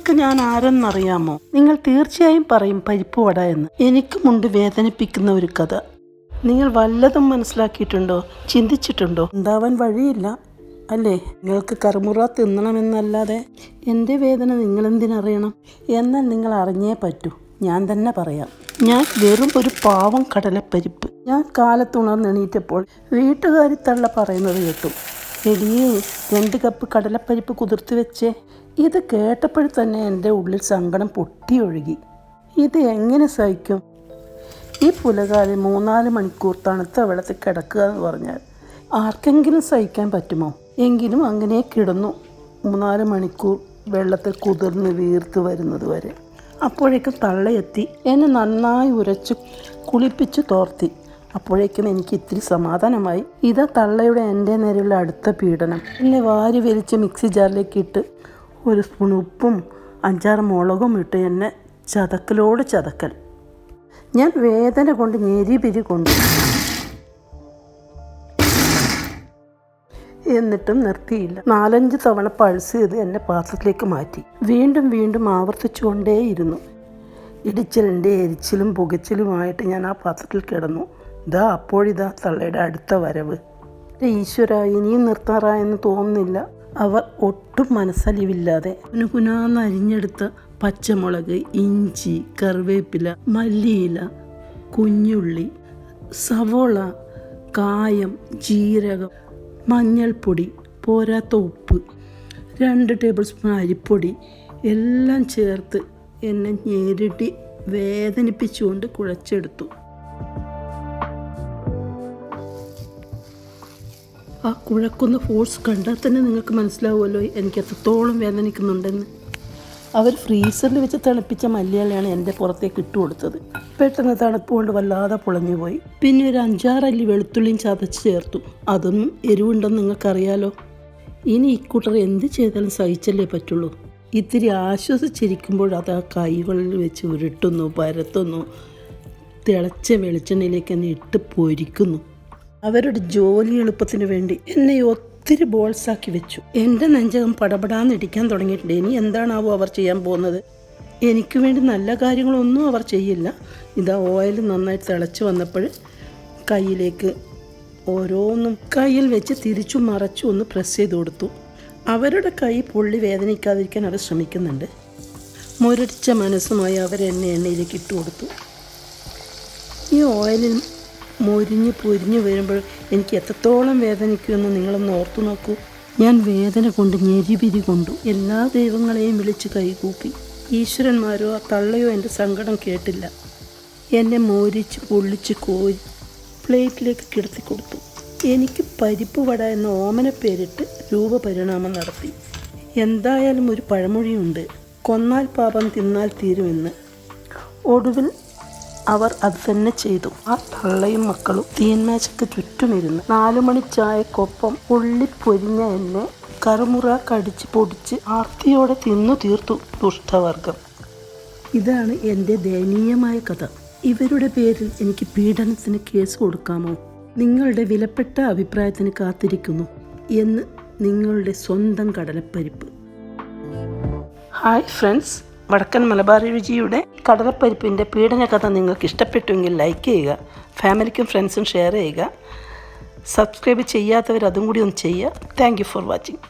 നിങ്ങൾക്ക് ഞാൻ ആരെന്നറിയാമോ? നിങ്ങൾ തീർച്ചയായും പറയും പരിപ്പ് വട എന്ന് എനിക്കുമുണ്ട് വേദനിപ്പിക്കുന്ന ഒരു കഥ. നിങ്ങൾ വല്ലതും മനസ്സിലാക്കിയിട്ടുണ്ടോ? ചിന്തിച്ചിട്ടുണ്ടോ? ഉണ്ടാവാൻ വഴിയില്ല. അല്ലേ? നിങ്ങൾക്ക് കറുമുറ തിന്നണമെന്നല്ലാതെ എന്റെ വേദന നിങ്ങളെന്തിനറിയണം? എന്നാൽ നിങ്ങൾ അറിഞ്ഞേ പറ്റൂ. ഞാൻ തന്നെ പറയാം. ഞാൻ വെറും ഒരു പാവം കടലപ്പരിപ്പ്. ഞാൻ കാലത്തുണർന്നെണീറ്റപ്പോൾ വീട്ടുകാരി തള്ള പറയുന്നത് കേട്ടു. എടിയേ രണ്ട് കപ്പ് കടലപ്പരിപ്പ് കുതിർത്ത് വെച്ചേ. ഇത് കേട്ടപ്പോൾ തന്നെ എന്റെ ഉള്ളിൽ സങ്കടം പൊട്ടിയൊഴുകി. ഇത് എങ്ങനെ സഹിക്കും? ഈ പുലകാലി മൂന്നാൽ മണിക്കൂർ തണുത്ത വെള്ളത്തിൽ കിടക്കുക എന്ന് പറഞ്ഞാൽ ആർക്കെങ്കിലും സഹിക്കാൻ പറ്റുമോ? എങ്കിലും അങ്ങനെ കിടന്നു മൂന്നാൽ മണിക്കൂർ വെള്ളത്തിൽ കുതിർന്ന് വീർത്ത് വരുന്നത് വരെ. അപ്പോഴേക്കും തള്ളയെത്തി. എന്നെ നന്നായി ഉരച്ച് കുളിപ്പിച്ച് തോർത്തി. അപ്പോഴേക്കും എനിക്ക് ഇത്തിരി സമാധാനമായി. ഇതാ തള്ളയുടെ എന്റെ നേരെയുള്ള അടുത്ത പീഡനം. എന്നെ വാരി വലിച്ച് മിക്സി ജാറിലേക്ക് ഇട്ട് ഒരു സ്പൂൺ ഉപ്പും അഞ്ചാറ് മുളകും ഇട്ട് എന്നെ ചതക്കലോട് ചതക്കൽ. ഞാൻ വേദന കൊണ്ട് ഞെരി പിരി കൊണ്ടു. എന്നിട്ടും നിർത്തിയില്ല. നാലഞ്ച് തവണ പൾസ് ചെയ്ത് എന്നെ പാത്രത്തിലേക്ക് മാറ്റി. വീണ്ടും വീണ്ടും ആവർത്തിച്ചുകൊണ്ടേയിരുന്നു ഇടിച്ചിലിന്റെ എരിച്ചിലും പുകച്ചിലുമായിട്ട് ഞാൻ ആ പാത്രത്തിൽ കിടന്നു. ഇതാ അപ്പോഴിതാ തള്ളയുടെ അടുത്ത വരവ്. ഈശ്വര ഇനിയും നിർത്താറായെന്ന് തോന്നുന്നില്ല. അവർ ഒട്ടും മനസ്സലിവില്ലാതെ കുനുകുനാന്ന് അരിഞ്ഞെടുത്ത പച്ചമുളക് ഇഞ്ചി കറിവേപ്പില മല്ലിയില കുഞ്ഞുള്ളി സവോള കായം ജീരകം മഞ്ഞൾപ്പൊടി പോരാത്ത ഉപ്പ് രണ്ട് ടേബിൾ സ്പൂൺ അരിപ്പൊടി എല്ലാം ചേർത്ത് എന്നെ ഞെരടി വേദനിപ്പിച്ചുകൊണ്ട് കുഴച്ചെടുത്തു. ആ കുഴക്കുന്ന ഫോഴ്സ് കണ്ടാൽ തന്നെ നിങ്ങൾക്ക് മനസ്സിലാവുമല്ലോ എനിക്ക് എത്രത്തോളം വേദനിക്കുന്നുണ്ടെന്ന്. അവർ ഫ്രീസറിൽ വെച്ച് തിളപ്പിച്ച മല്ലിയിലയാണ് എന്റെ പുറത്തേക്ക് ഇട്ട് കൊടുത്തത്. പെട്ടെന്ന് തണുപ്പ് കൊണ്ട് വല്ലാതെ പൊളഞ്ഞുപോയി പിന്നെ ഒരു അഞ്ചാറല്ലി വെളുത്തുള്ളിയും ചതച്ച് ചേർത്തു. അതൊന്നും എരിവുണ്ടെന്ന് നിങ്ങൾക്കറിയാലോ. ഇനി ഇക്കൂട്ടർ എന്ത് ചെയ്താലും സഹിച്ചല്ലേ പറ്റുള്ളൂ. ഇത്തിരി ആശ്വസിച്ചിരിക്കുമ്പോൾ അത് ആ കൈകളിൽ വെച്ച് ഉരുട്ടുന്നു പരത്തുന്നു. തിളച്ച വെളിച്ചെണ്ണയിലേക്ക് തന്നെ ഇട്ട് പൊരിക്കുന്നു. അവരുടെ ജോലി എളുപ്പത്തിന് വേണ്ടി എന്നെ ഒത്തിരി ബോൾസാക്കി വെച്ചു. എന്റെ നെഞ്ചകം പടപടാന്ന് ഇടിക്കാൻ തുടങ്ങിയിട്ടുണ്ട്. ഇനി എന്താണാവോ അവർ ചെയ്യാൻ പോകുന്നത്? എനിക്ക് വേണ്ടി നല്ല കാര്യങ്ങളൊന്നും അവർ ചെയ്യില്ല. ഇതാ ഓയിൽ നന്നായിട്ട് തിളച്ച് വന്നപ്പോൾ കയ്യിലേക്ക് ഓരോന്നും കയ്യിൽ വെച്ച് തിരിച്ചു മറച്ചു ഒന്ന് പ്രസ് ചെയ്ത് കൊടുത്തു. അവരുടെ കൈ പൊള്ളി വേദനിക്കാതിരിക്കാൻ അവർ ശ്രമിക്കുന്നുണ്ട്. മുരടിച്ച മനസ്സുമായി അവരെന്നെ എണ്ണയിലേക്ക് ഇട്ട് കൊടുത്തു ഈ ഓയിലിൽ മൊരിഞ്ഞ് പൊരിഞ്ഞ് വരുമ്പോൾ എനിക്ക് എത്രത്തോളം വേദനിക്കുമെന്ന് നിങ്ങളൊന്ന് ഓർത്തു നോക്കൂ. ഞാൻ വേദന കൊണ്ട് ഞെരിപിരി കൊണ്ടു എല്ലാ ദൈവങ്ങളെയും വിളിച്ച് കൈകൂപ്പി. ഈശ്വരന്മാരോ ആ തള്ളയോ എന്റെ സങ്കടം കേട്ടില്ല. എന്നെ മോരിച്ച് പൊള്ളിച്ച് കോരി പ്ലേറ്റിലേക്ക് കിടത്തി കൊടുത്തു. എനിക്ക് പരിപ്പ് വട എന്ന ഓമന പേരിട്ട് രൂപപരിണാമം നടത്തി. എന്തായാലും ഒരു പഴമൊഴിയുണ്ട്. കൊന്നാൽ പാപം തിന്നാൽ തീരുമെന്ന്. ഒടുവിൽ അവർ അത് തന്നെ ചെയ്തു. ആ തള്ളയും മക്കളും തീന്മേശയ്ക്ക് ചുറ്റുമിരുന്ന് നാലു മണി ചായക്കൊപ്പം ഉള്ളിപ്പൊരിഞ്ഞ എന്നെ കറുമുറ കടിച്ച് പൊടിച്ച് ആർത്തിയോടെ തിന്നു തീർത്തു ദുഷ്ടവർഗം. ഇതാണ് എന്റെ ദയനീയമായ കഥ. ഇവരുടെ പേരിൽ എനിക്ക് പീഡനത്തിന് കേസ് കൊടുക്കാമോ? നിങ്ങളുടെ വിലപ്പെട്ട അഭിപ്രായത്തിന് കാത്തിരിക്കുന്നു എന്ന് നിങ്ങളുടെ സ്വന്തം കടലപ്പരിപ്പ്. Hi friends. വടക്കൻ മലബാർ രുചിയുടെ കടലപ്പരിപ്പിന്റെ പീഡന കഥ നിങ്ങൾക്ക് ഇഷ്ടപ്പെട്ടുവെങ്കിൽ ലൈക്ക് ചെയ്യുക ഫാമിലിക്കും ഫ്രണ്ട്സും ഷെയർ ചെയ്യുക സബ്സ്ക്രൈബ് ചെയ്യാത്തവർ അതും കൂടി ഒന്ന് ചെയ്യുക. Thank for watching.